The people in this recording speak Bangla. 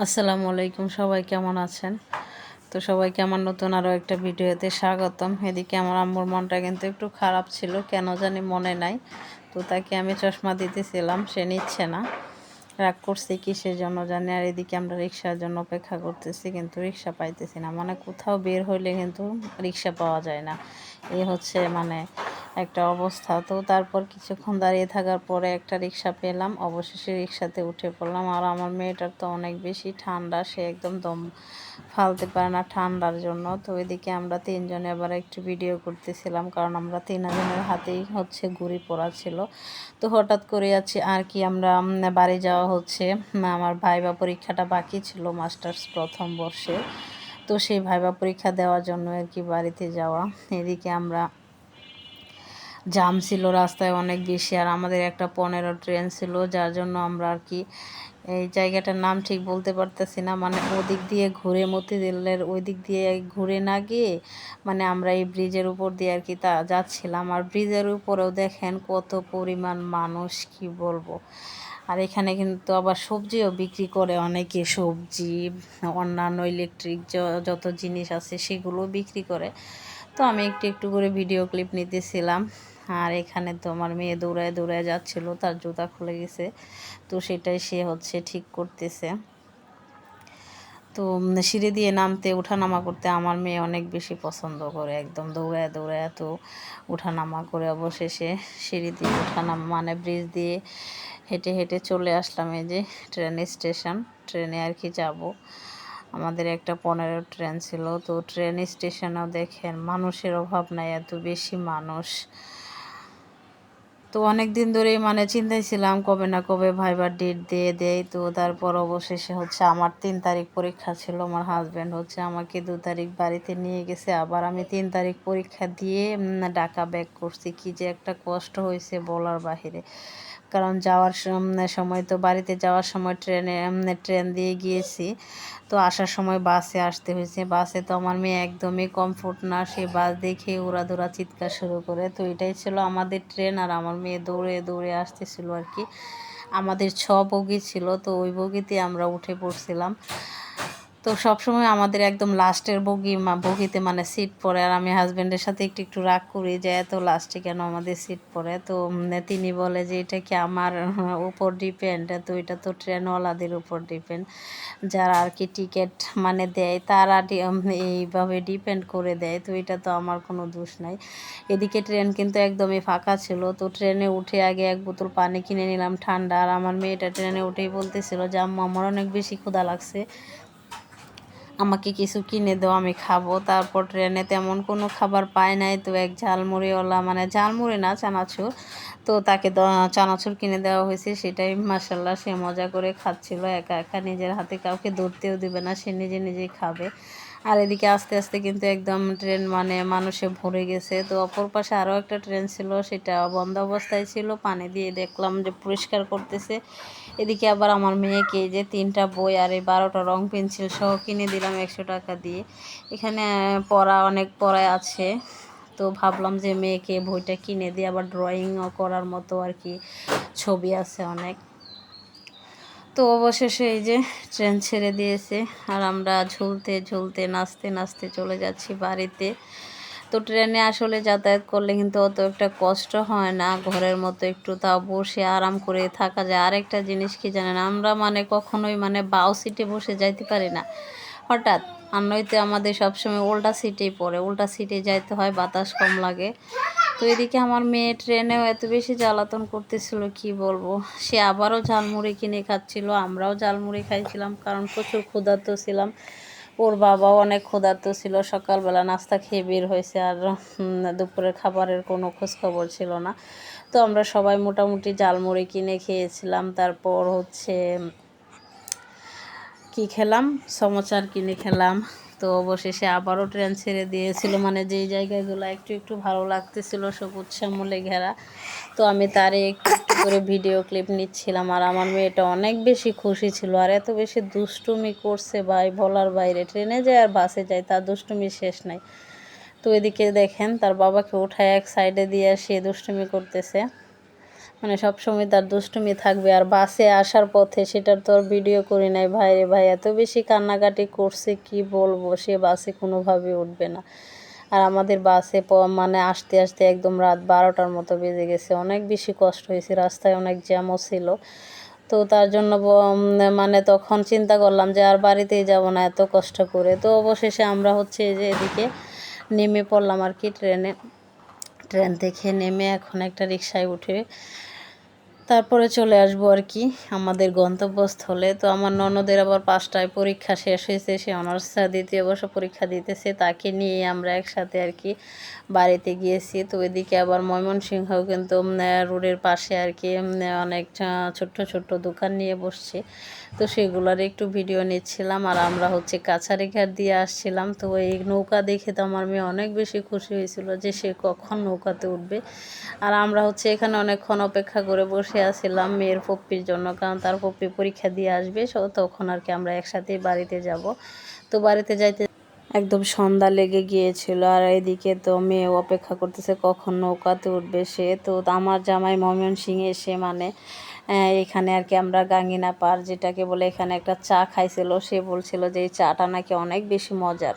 আসসালামু আলাইকুম, সবাই কেমন আছেন? তো সবাইকে আমার নতুন আরও একটা ভিডিওতে স্বাগতম। এদিকে আমার আম্মুর মনটা কিন্তু একটু খারাপ ছিল, কেন জানি মনে নাই। তো তাকে আমি চশমা দিতেছিলাম, সে নিচ্ছে না। রাগ করছি কিসের জন্য জানি, আর এদিকে আমরা রিক্সার জন্য অপেক্ষা করতেছি, কিন্তু রিক্সা পাইতেছি না। মানে কোথাও বের হইলে কিন্তু রিক্সা পাওয়া যায় না। এই হচ্ছে মানে একটা অবস্থা। তো তারপর কিছুক্ষণ দাঁড়িয়ে থাকার পরে একটা রিক্সা পেলাম। অবশেষে রিক্সাতে উঠে পড়লাম। আর আমার মেয়েটার তো অনেক বেশি ঠান্ডা। সে একদম দম ফালতে পারে না ঠান্ডার জন্য। তো এদিকে আমরা তিনজনে আবার একটু ভিডিও করতেছিলাম। কারণ আমরা তিনজনের হাতেই হচ্ছে ঘুড়ি পড়া ছিল। তো হঠাৎ করে আছি আর কি আমরা বাড়ি যাওয়া হচ্ছে। আমার ভাইবা পরীক্ষাটা বাকি ছিল মাস্টার্স প্রথম বর্ষে। তো সেই ভাইবা পরীক্ষা দেওয়ার জন্য আর কি বাড়িতে যাওয়া। এদিকে আমরা জাম ছিল রাস্তায় অনেক বেশি আর আমাদের একটা পনেরো ট্রেন ছিল, যার জন্য আমরা আর কি এই জায়গাটার নাম ঠিক বলতে পারতেছি না। মানে ওদিক দিয়ে ঘুরে মতিঝিলের ওই দিক দিয়ে ঘুরে না গিয়ে মানে আমরা এই ব্রিজের উপর দিয়ে আর কি তা যাচ্ছিলাম। আর ব্রিজের উপরেও দেখেন কত পরিমাণ মানুষ, কি বলব। আর এখানে কিন্তু আবার সবজিও বিক্রি করে অনেকে, সবজি, অন্যান্য ইলেকট্রিক যত জিনিস আছে সেগুলো বিক্রি করে। তো আমি একটু একটু করে ভিডিও ক্লিপ নিতেছিলাম। আর এখানে তো আমার মেয়ে দৌড়ায় দৌড়ায় যাচ্ছিল, তার জুতা খুলে গেছে। তো সেটাই সে হচ্ছে ঠিক করতেছে। তো সিঁড়ি দিয়ে নামতে ওঠানামা করতে আমার মেয়ে অনেক বেশি পছন্দ করে। একদম দৌড়ায় দৌড়ায় তো ওঠানামা করে অবশেষে সিঁড়ি দিয়ে ওঠানামা মানে ব্রিজ দিয়ে হেঁটে হেঁটে চলে আসলাম এই যে ট্রেন স্টেশন ট্রেনে আর কি যাব। আমাদের একটা পনেরো ট্রেন ছিল, তো ট্রেন স্টেশনেও দেখেন মানুষের অভাব নাই, এত বেশি মানুষ। তো অনেক দিন ধরেই মানে চিন্তায় ছিলাম কবে না কবে ভাইবার ডেট দিয়ে দেয় তো তারপর অবশেষে হচ্ছে আমার তিন তারিখ পরীক্ষা ছিল, আমার হাজব্যান্ড হচ্ছে আমাকে দু তারিখ বাড়িতে নিয়ে গেছে, আবার আমি তিন তারিখ পরীক্ষা দিয়ে ঢাকা ব্যাক করছি। কি যে একটা কষ্ট হয়েছে বলার বাহিরে। কারণ যাওয়ার সময় তো বাড়িতে যাওয়ার সময় ট্রেনে ট্রেন দিয়ে গিয়েছি। তো আসার সময় বাসে আসতে হয়েছে। বাসে তো আমার মেয়ে একদমই কমফোর্ট না। সে বাস দেখে দৌড়া চিৎকার শুরু করে। তো এটাই ছিল আমাদের ট্রেন আর আমার মেয়ে দৌড়ে দৌড়ে আসতেছিল আর কি। আমাদের ছ বগি ছিল। তো ওই বগিতে আমরা উঠে পড়ছিলাম। তো সবসময় আমাদের একদম লাস্টের বগি বগিতে মানে সিট পড়ে আর আমি হাজব্যান্ডের সাথে একটু একটু রাগ করি যে, এত লাস্টে কেন আমাদের সিট পড়ে তো তিনি বলে যে, এটা কি আমার উপর ডিপেন্ড তো এটা তো ট্রেনওয়ালাদের উপর ডিপেন্ড যারা আর কি টিকিট মানে দেয়, তারা এইভাবে ডিপেন্ড করে দেয়। তো এটা তো আমার কোনো দোষ নাই। এদিকে ট্রেন কিন্তু একদমই ফাঁকা ছিল। তো ট্রেনে উঠে আগে এক বোতল পানি কিনে নিলাম ঠান্ডা। আর আমার মেয়েটা ট্রেনে উঠেই বলতেছিল যে আমার অনেক বেশি ক্ষুধা লাগছে। আমাকে কিছু কিনে দাও, আমি খাব। তারপর ট্রেনে তেমন কোনো খাবার পায় নাই। তো এক ঝালমুড়িওয়ালা মানে ঝালমুড়ি না, চানাচুর। তো তাকে চানাচুর কিনে দেওয়া হয়েছে। সেটাই মাসাল্লাহ সে মজা করে খাচ্ছিল। একা একা নিজের হাতে কাউকে ধরতেও দেবে না, সে নিজে নিজেই খাবে। আর এদিকে আস্তে আস্তে কিন্তু একদম ট্রেন মানে মানুষে ভরে গেছে। তো অপর পাশে আরও একটা ট্রেন ছিল, সেটা বন্ধ অবস্থায় ছিল। পানি দিয়ে দেখলাম যে পরিষ্কার করতেছে। এদিকে আবার আমার মেয়েকে যে তিনটা বই আর এই বারোটা রং পেন্সিল সহ কিনে দিলাম একশো টাকা দিয়ে। এখানে পড়া অনেক পড়ায় আছে। তো ভাবলাম যে মেয়েকে বইটা কিনে দিয়ে আবার ড্রয়িংও করার মতো আর কি ছবি আছে অনেক। তো অবশেষে এই যে ট্রেন ছেড়ে দিয়েছে, আর আমরা ঝুলতে ঝুলতে, নাচতে নাচতে চলে যাচ্ছি বাড়িতে। তো ট্রেনে আসলে যাতায়াত করলে কিন্তু অত একটা কষ্ট হয় না, ঘরের মতো একটু তাও বসে আরাম করে থাকা যায়। আরেকটা জিনিস কি জানেন, আমরা মানে কখনোই মানে বাউ সিটে বসে যাইতে পারি না। হঠাৎ আর নইতে আমাদের সবসময় উল্টা সিটেই পড়ে উল্টা সিটে যাইতে হয়, বাতাস কম লাগে। তো এদিকে আমার মেয়ে ট্রেনেও এত বেশি জ্বালাতন করতেছিল, কি বলব? সে আবারও ঝালমুড়ি কিনে খাচ্ছিল, আমরাও ঝালমুড়ি খাইছিলাম, কারণ প্রচুর ক্ষুধার্ত ছিলাম। ওর বাবাও অনেক ক্ষুধার্ত ছিল, সকালবেলা নাস্তা খেয়ে বের হয়েছে আর দুপুরের খাবারের কোনো খোঁজখবর ছিল না। তো আমরা সবাই মোটামুটি ঝালমুড়ি কিনে খেয়েছিলাম, তারপর হচ্ছে, কি খেলাম? সমোচার কিনে খেলাম। তো অবশেষে আবারও ট্রেন ছেড়ে দিয়েছিল। মানে যেই জায়গাগুলো একটু একটু ভালো লাগতেছিল, সবুজ শ্যামলে ঘেরা। তো আমি তারে একটু একটু করে ভিডিও ক্লিপ নিচ্ছিলাম। আর আমার মেয়েটা অনেক বেশি খুশি ছিল। আর এত বেশি দুষ্টুমি করছে ভাই, বলার বাইরে। ট্রেনে যায় আর বাসে যায়, তার দুষ্টুমি শেষ নাই। তো এদিকে দেখেন, তার বাবাকে উঠায় এক সাইডে দিয়ে সে দুষ্টুমি করতেছে। মানে সবসময় তার দুষ্টুমি থাকবে। আর বাসে আসার পথে সেটার তো আর ভিডিও করি নাই। ভাই রে ভাই, এত বেশি কান্নাকাটি করছে, কি বলব? সে বাসে কোনোভাবে উঠবে না। আর আমাদের বাসে মানে আসতে আসতে একদম রাত বারোটার মতো বেজে গেছে। অনেক বেশি কষ্ট হয়েছে, রাস্তায় অনেক জ্যামও ছিল। তো তার জন্য মানে তখন চিন্তা করলাম যে আর বাড়িতেই যাব না এত কষ্ট করে। তো অবশেষে আমরা হচ্ছে যে এদিকে নেমে পড়লাম আর কি ট্রেনে। ট্রেন থেকে নেমে এখন একটা রিক্সায় উঠে তারপরে চলে আসব আর কি, আমাদের গন্তব্যস্থলে। তো আমার ননদের আবার পাঁচটায় পরীক্ষা শেষ হয়েছে, সে অনার্স দ্বিতীয় বর্ষ পরীক্ষা দিতেছে, তাকে নিয়ে আমরা একসাথে আর কি বাড়িতে গিয়েছি। তো এদিকে আবার ময়মনসিংহ কিন্তু রোডের পাশে আর কি অনেক ছোট্ট ছোট্ট দোকান নিয়ে বসছে। তো সেগুলোর একটু ভিডিও নিচ্ছিলাম আর আমরা হচ্ছে কাছারি ঘাট দিয়ে আসছিলাম। তো এই নৌকা দেখে তো আমার মেয়ে অনেক বেশি খুশি হয়েছিল যে সে কখন নৌকাতে উঠবে। আর আমরা হচ্ছে এখানে অনেকক্ষণ অপেক্ষা করে বসে আছিলাম মেয়ের পপ্পির জন্য, কারণ তার পপ্পি পরীক্ষা দিয়ে আসবে, সো তখন আর কি আমরা একসাথেই বাড়িতে যাব। তো বাড়িতে যাইতে একদম সন্ধ্যা লেগে গিয়েছিল, আর এদিকে তো মেয়ে অপেক্ষা করতেছে কখন নৌকাতে উঠবে সে। তো আমার জামাই ময়মনসিং এসে মানে এখানে আর কি আমরা গাঙ্গিনা পার যেটাকে বলে এখানে একটা চা খাইছিল, সে বলছিল যে এই চাটা নাকি অনেক বেশি মজার।